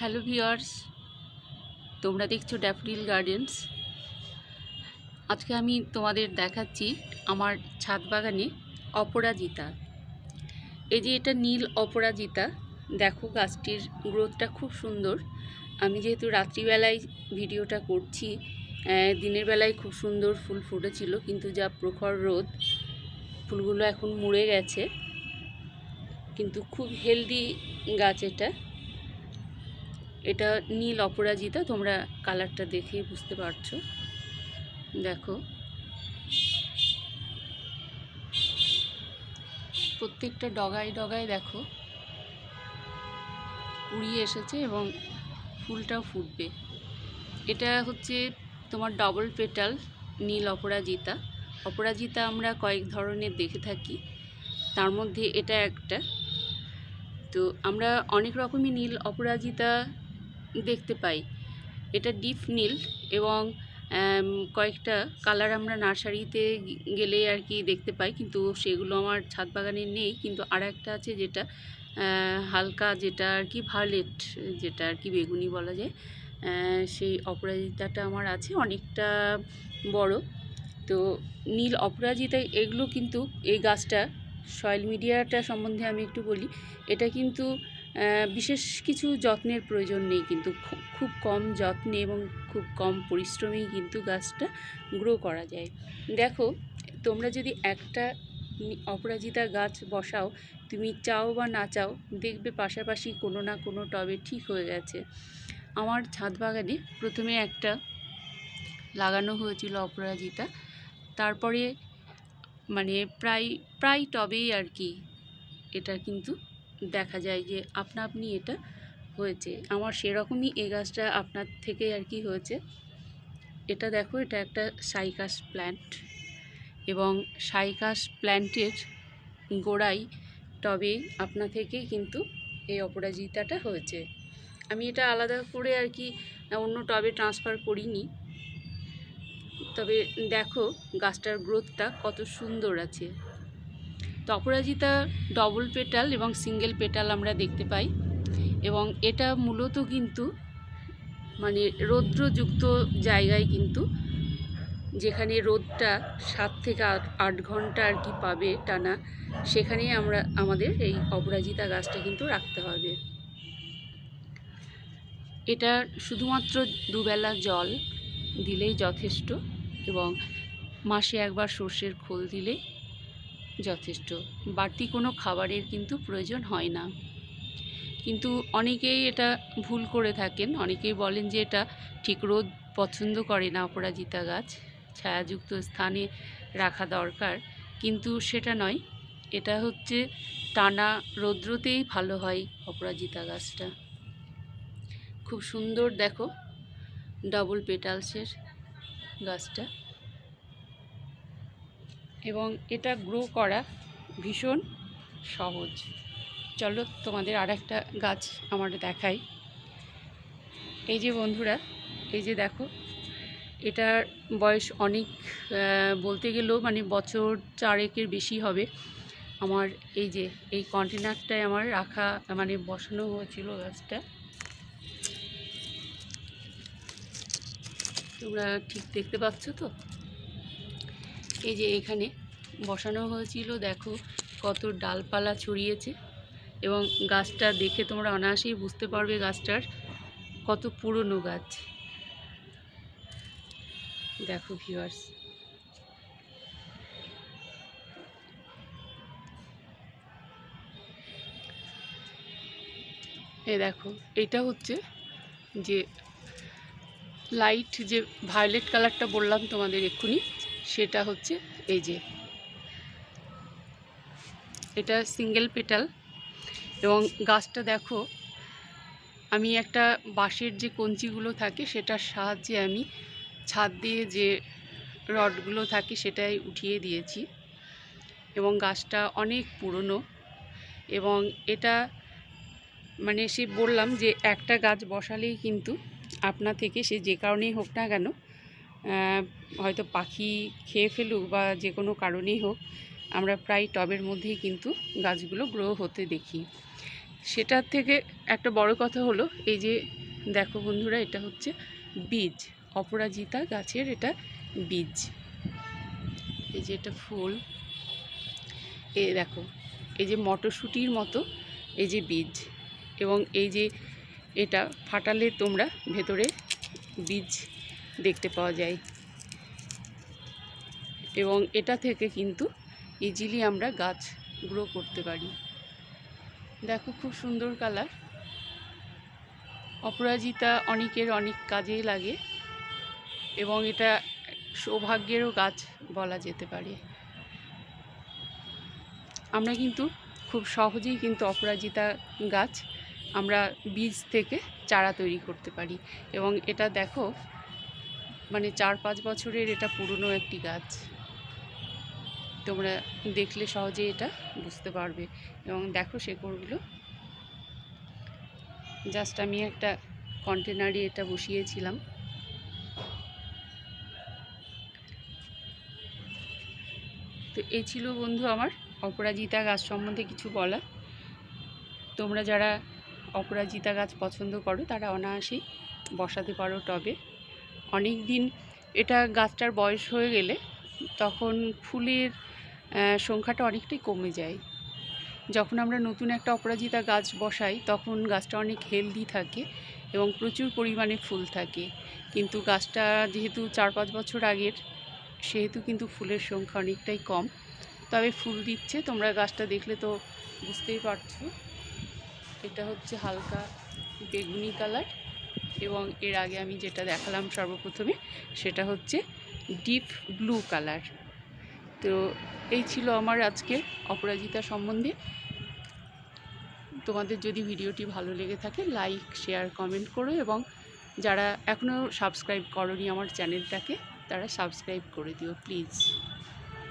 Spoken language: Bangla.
হ্যালো ভিওয়ার্স তোমরা দেখছ ড্যাফডিল গার্ডেন্স। আজকে আমি তোমাদের দেখাচ্ছি আমার ছাদ বাগানে অপরাজিতা। এই যে এটা নীল অপরাজিতা, দেখো গাছটির গ্রোথটা খুব সুন্দর। আমি যেহেতু রাত্রিবেলায় ভিডিওটা করছি দিনের বেলায় খুব সুন্দর ফুল ফুটেছিল, কিন্তু যা প্রখর রোদ, ফুলগুলো এখন মুড়ে গেছে। কিন্তু খুব হেলদি গাছ এটা। এটা নীল অপরাজিতা, তোমরা কালারটা দেখেই বুঝতে পারছ। দেখো। প্রত্যেকটা ডগায় ডগায় দেখো। উড়িয়ে এসেছে এবং ফুলটাও ফুটবে। এটা হচ্ছে তোমার ডবল পেটাল নীল অপরাজিতা। অপরাজিতা আমরা কয়েক ধরনের দেখে থাকি। তার মধ্যে এটা একটা। তো আমরা অনেক রকমই নীল অপরাজিতা দেখতে পাই। এটা ডিপ নীল এবং কয়েকটা কালার আমরা নার্সারিতে গেলে আর কি দেখতে পাই, কিন্তু সেগুলো আমার ছাদ বাগানে নেই, কিন্তু আর একটা আছে যেটা হালকা যেটা আর কি ভার্লেট যেটা আর কি বেগুনি বলা যায় সেই অপরাজিতাটা আমার আছে, অনেকটা বড়। তো নীল অপরাজিতা এগুলো কিন্তু এই গাছটা, সয়েল মিডিয়াটা সম্বন্ধে আমি একটু বলি, এটা কিন্তু বিশেষ কিছু যত্নের প্রয়োজন নেই কিন্তু খুব কম যত্নে এবং খুব কম পরিশ্রমেই কিন্তু গাছটা গ্রো করা যায়। দেখো, তোমরা যদি একটা অপরাজিতা গাছ বসাও, তুমি চাও বা না চাও, দেখবে পাশাপাশি কোনো না কোনো টবে ঠিক হয়ে গেছে। আমার ছাদ বাগানে প্রথমে একটা লাগানো হয়েছিল অপরাজিতা, তারপরে মানে প্রায় প্রায় টবেই আর কি এটা কিন্তু দেখা যায় যে আপনা আপনি এটা হয়েছে। আমার সেরকমই এই গাছটা আপনার থেকে আর কি হয়েছে। এটা দেখো, এটা একটা সাইকাস প্ল্যান্ট এবং সাইকাস প্ল্যান্টের গোড়ায় টবে আপনা থেকেই কিন্তু এই অপরাজিতাটা হয়েছে। আমি এটা আলাদা করে আর কি অন্য টবে ট্রান্সফার করিনি। তবে দেখো, গাছটার গ্রোথটা কত সুন্দর আছে। তো অপরাজিতা ডবল পেটাল এবং সিঙ্গেল পেটাল আমরা দেখতে পাই। এবং এটা মূলত কিন্তু মানে রৌদ্রযুক্ত জায়গায় কিন্তু যেখানে রোদটা সাত থেকে আট ঘণ্টা আর কি পাবে টানা, সেখানেই আমরা, আমাদের এই অপরাজিতা গাছটা কিন্তু রাখতে হবে। এটা শুধুমাত্র দুবেলা জল দিলেই যথেষ্ট এবং মাসে একবার সর্ষের খোল দিলেই যথেষ্ট। বাড়তি কোনো খাবারের কিন্তু প্রয়োজন হয় না। কিন্তু অনেকেই এটা ভুল করে থাকেন। অনেকেই বলেন যে এটা ঠিক রোদ পছন্দ করে না অপরাজিতা গাছ। ছায়াযুক্ত স্থানে রাখা দরকার। কিন্তু সেটা নয়। এটা হচ্ছে টানা রৌদ্রতেই ভালো হয় অপরাজিতা গাছটা। খুব সুন্দর দেখো ডবল পেটালসের গাছটা। এবং এটা গ্রো করা ভীষণ সহজ। চলো তোমাদের আর একটা গাছ আমার দেখাই। এই যে বন্ধুরা, এই যে দেখো, এটার বয়স অনেক বলতে গেলেও মানে বছর চারেকের বেশি হবে। আমার এই যে, এই কন্টেনারটায় আমার রাখা মানে বসানো হয়েছিল গাছটা। তোমরা ঠিক দেখতে পাচ্ছ তো? এই যে এখানে বসানো হয়েছিল, দেখো কত ডালপালা ছড়িয়েছে। এবং গাছটা দেখে তোমরা অনায়াসেই বুঝতে পারবে গাছটার কত পুরনো গাছ। দেখো ভিউয়ার্স এ দেখো, এটা হচ্ছে যে লাইট যে ভায়োলেট কালারটা বললাম তোমাদের এক্ষুনি, সেটা হচ্ছে এই যে এটা সিঙ্গেল পেটাল এবং গাছটা দেখো, আমি একটা বাঁশের যে কঞ্চিগুলো থাকে সেটার সাহায্যে আমি ছাদ দিয়ে যে রডগুলো থাকে সেটাই উঠিয়ে দিয়েছি এবং গাছটা অনেক পুরনো এবং এটা মানে সে বললাম যে একটা গাছ বসালেই কিন্তু আপনা থেকে সে যে কারণেই হোক না কেন হয়তো পাখি খেয়ে ফেলুক বা যে কোনো কারণেই হোক আমরা প্রায় টবের মধ্যেই কিন্তু গাছগুলো গ্রো হতে দেখি। সেটার থেকে একটা বড় কথা হলো, এই যে দেখো বন্ধুরা, এটা হচ্ছে বীজ, অপরাজিতা গাছের এটা বীজ। এই যে এটা ফুল, এ দেখো, এই যে মটরশুঁটির মতো এই যে বীজ এবং এই যে এটা ফাটালে তোমরা ভেতরে বীজ দেখতে পাওয়া যায়। এবং এটা থেকে কিন্তু ইজিলি আমরা গাছ গ্রো করতে পারি। দেখো খুব সুন্দর কালার অপরাজিতা অনেকের অনেক কাজেই লাগে এবং এটা সৌভাগ্যেরও গাছ বলা যেতে পারে। আমরা কিন্তু খুব সহজেই কিন্তু অপরাজিতা গাছ আমরা বীজ থেকে চারা তৈরি করতে পারি এবং এটা দেখো মানে চার পাঁচ বছরের এটা পুরনো একটি গাছ। তোমরা দেখলে সহজে এটা বুঝতে পারবে। এবং দেখো শেকড়গুলো। জাস্ট আমি একটা কন্টেনারে এটা বসিয়েছিলাম। তো এই ছিল বন্ধু আমার অপরাজিতা গাছ সম্বন্ধে কিছু বলা। তোমরা যারা অপরাজিতা গাছ পছন্দ করো, তারা অনায়াসেই বসাতে পারো টবে। অনেক দিন এটা গাছটার বয়স হয়ে গেলে তখন ফুলের সংখ্যাটা অনেকটাই কমে যায়। যখন আমরা নতুন একটা অপরাজিতা গাছ বসাই, তখন গাছটা অনেক হেলদি থাকে এবং প্রচুর পরিমাণে ফুল থাকে। কিন্তু গাছটা যেহেতু চার পাঁচ বছর আগের, সেহেতু কিন্তু ফুলের সংখ্যা অনেকটাই কম। তবে ফুল দিচ্ছে, তোমরা গাছটা দেখলে তো বুঝতেই পারছ। এটা হচ্ছে হালকা বেগুনি কালার এবং এর আগে আমি যেটা দেখালাম সর্বপ্রথমে, সেটা হচ্ছে ডিপ ব্লু কালার তো এই ছিল আমার আজকের অপরাজিতা সম্বন্ধে। তোমাদের যদি ভিডিওটি ভালো লেগে থাকে লাইক শেয়ার কমেন্ট করো এবং যারা এখনও সাবস্ক্রাইব করনি আমার চ্যানেলটাকে, তারা সাবস্ক্রাইব করে দিও প্লিজ